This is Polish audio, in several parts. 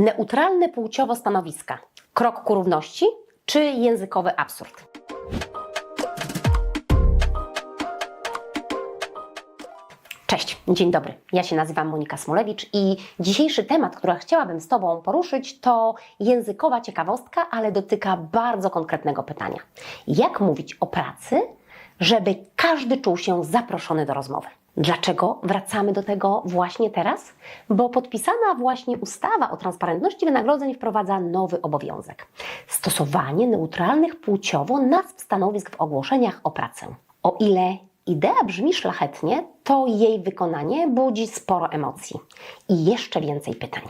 Neutralne płciowo stanowiska. Krok ku równości czy językowy absurd? Cześć, dzień dobry. Ja się nazywam Monika Smolewicz i dzisiejszy temat, który chciałabym z Tobą poruszyć, to językowa ciekawostka, ale dotyka bardzo konkretnego pytania. Jak mówić o pracy, żeby każdy czuł się zaproszony do rozmowy? Dlaczego wracamy do tego właśnie teraz? Bo podpisana właśnie ustawa o transparentności wynagrodzeń wprowadza nowy obowiązek stosowanie neutralnych płciowo nazw stanowisk w ogłoszeniach o pracę. O ile idea brzmi szlachetnie, to jej wykonanie budzi sporo emocji i jeszcze więcej pytań.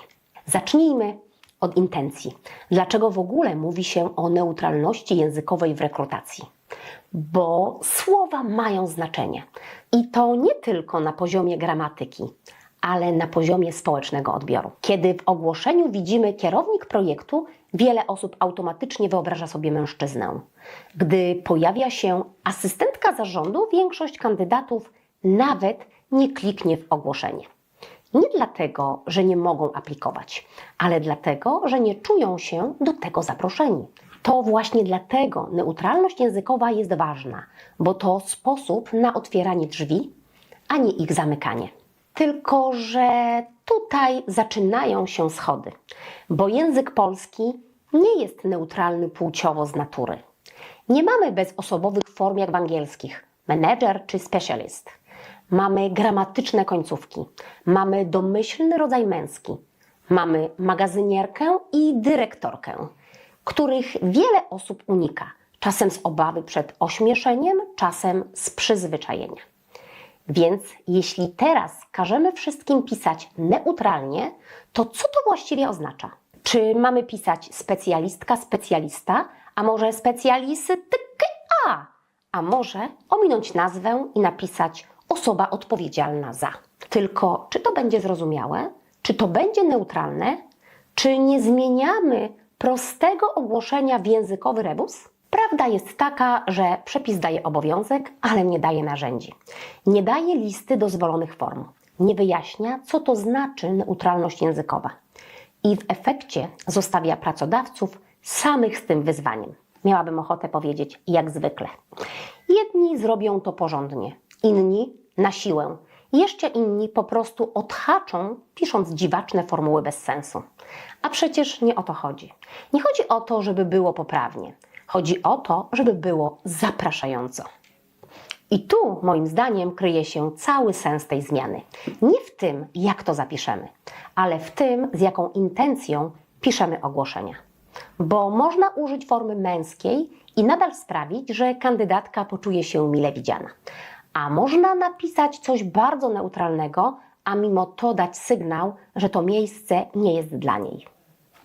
Zacznijmy od intencji. Dlaczego w ogóle mówi się o neutralności językowej w rekrutacji? Bo słowa mają znaczenie i to nie tylko na poziomie gramatyki, ale na poziomie społecznego odbioru. Kiedy w ogłoszeniu widzimy kierownik projektu, wiele osób automatycznie wyobraża sobie mężczyznę. Gdy pojawia się asystentka zarządu, większość kandydatów nawet nie kliknie w ogłoszenie. Nie dlatego, że nie mogą aplikować, ale dlatego, że nie czują się do tego zaproszeni. To właśnie dlatego neutralność językowa jest ważna, bo to sposób na otwieranie drzwi, a nie ich zamykanie. Tylko, że tutaj zaczynają się schody, bo język polski nie jest neutralny płciowo z natury. Nie mamy bezosobowych form jak w angielskich manager czy specialist. Mamy gramatyczne końcówki, mamy domyślny rodzaj męski, mamy magazynierkę i dyrektorkę, których wiele osób unika, czasem z obawy przed ośmieszeniem, czasem z przyzwyczajenia. Więc jeśli teraz każemy wszystkim pisać neutralnie, to co to właściwie oznacza? Czy mamy pisać specjalistka, specjalista, a może specjalistyka, a może ominąć nazwę i napisać osoba odpowiedzialna za? Tylko czy to będzie zrozumiałe? Czy to będzie neutralne? Czy nie zmieniamy prostego ogłoszenia w językowy rebus? Prawda jest taka, że przepis daje obowiązek, ale nie daje narzędzi. Nie daje listy dozwolonych form. Nie wyjaśnia, co to znaczy neutralność językowa. I w efekcie zostawia pracodawców samych z tym wyzwaniem. Miałabym ochotę powiedzieć, jak zwykle. Jedni zrobią to porządnie, inni na siłę. Jeszcze inni po prostu odhaczą, pisząc dziwaczne formuły bez sensu. A przecież nie o to chodzi. Nie chodzi o to, żeby było poprawnie. Chodzi o to, żeby było zapraszająco. I tu, moim zdaniem, kryje się cały sens tej zmiany. Nie w tym, jak to zapiszemy, ale w tym, z jaką intencją piszemy ogłoszenia. Bo można użyć formy męskiej i nadal sprawić, że kandydatka poczuje się mile widziana. A można napisać coś bardzo neutralnego, a mimo to dać sygnał, że to miejsce nie jest dla niej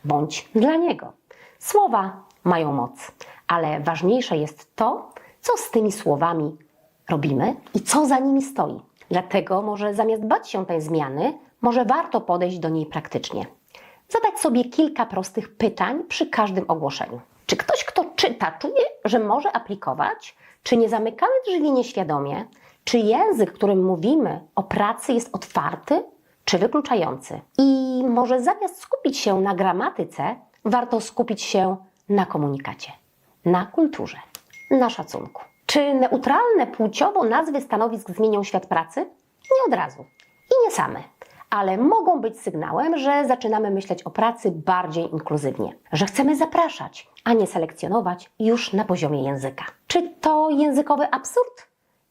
bądź dla niego. Słowa mają moc, ale ważniejsze jest to, co z tymi słowami robimy i co za nimi stoi. Dlatego może zamiast bać się tej zmiany, może warto podejść do niej praktycznie. Zadać sobie kilka prostych pytań przy każdym ogłoszeniu. Czyta, czuje, że może aplikować? Czy nie zamykamy drzwi nieświadomie? Czy język, którym mówimy o pracy jest otwarty czy wykluczający? I może zamiast skupić się na gramatyce, warto skupić się na komunikacie, na kulturze, na szacunku. Czy neutralne płciowo nazwy stanowisk zmienią świat pracy? Nie od razu i nie same, ale mogą być sygnałem, że zaczynamy myśleć o pracy bardziej inkluzywnie, że chcemy zapraszać, a nie selekcjonować już na poziomie języka. Czy to językowy absurd?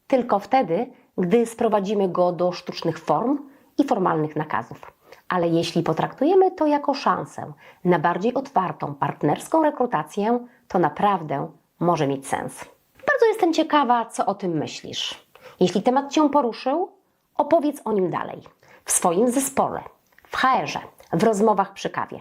Tylko wtedy, gdy sprowadzimy go do sztucznych form i formalnych nakazów. Ale jeśli potraktujemy to jako szansę na bardziej otwartą, partnerską rekrutację, to naprawdę może mieć sens. Bardzo jestem ciekawa, co o tym myślisz. Jeśli temat Cię poruszył, opowiedz o nim dalej. W swoim zespole, w HR-ze, w rozmowach przy kawie.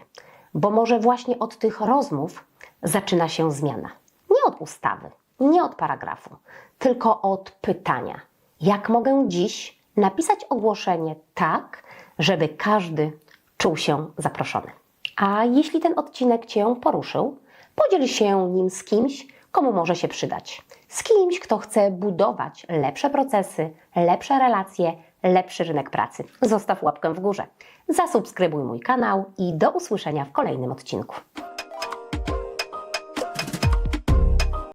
Bo może właśnie od tych rozmów zaczyna się zmiana. Nie od ustawy, nie od paragrafu, tylko od pytania. Jak mogę dziś napisać ogłoszenie tak, żeby każdy czuł się zaproszony? A jeśli ten odcinek Cię poruszył, podziel się nim z kimś, komu może się przydać. Z kimś, kto chce budować lepsze procesy, lepsze relacje, lepszy rynek pracy. Zostaw łapkę w górze. Zasubskrybuj mój kanał i do usłyszenia w kolejnym odcinku.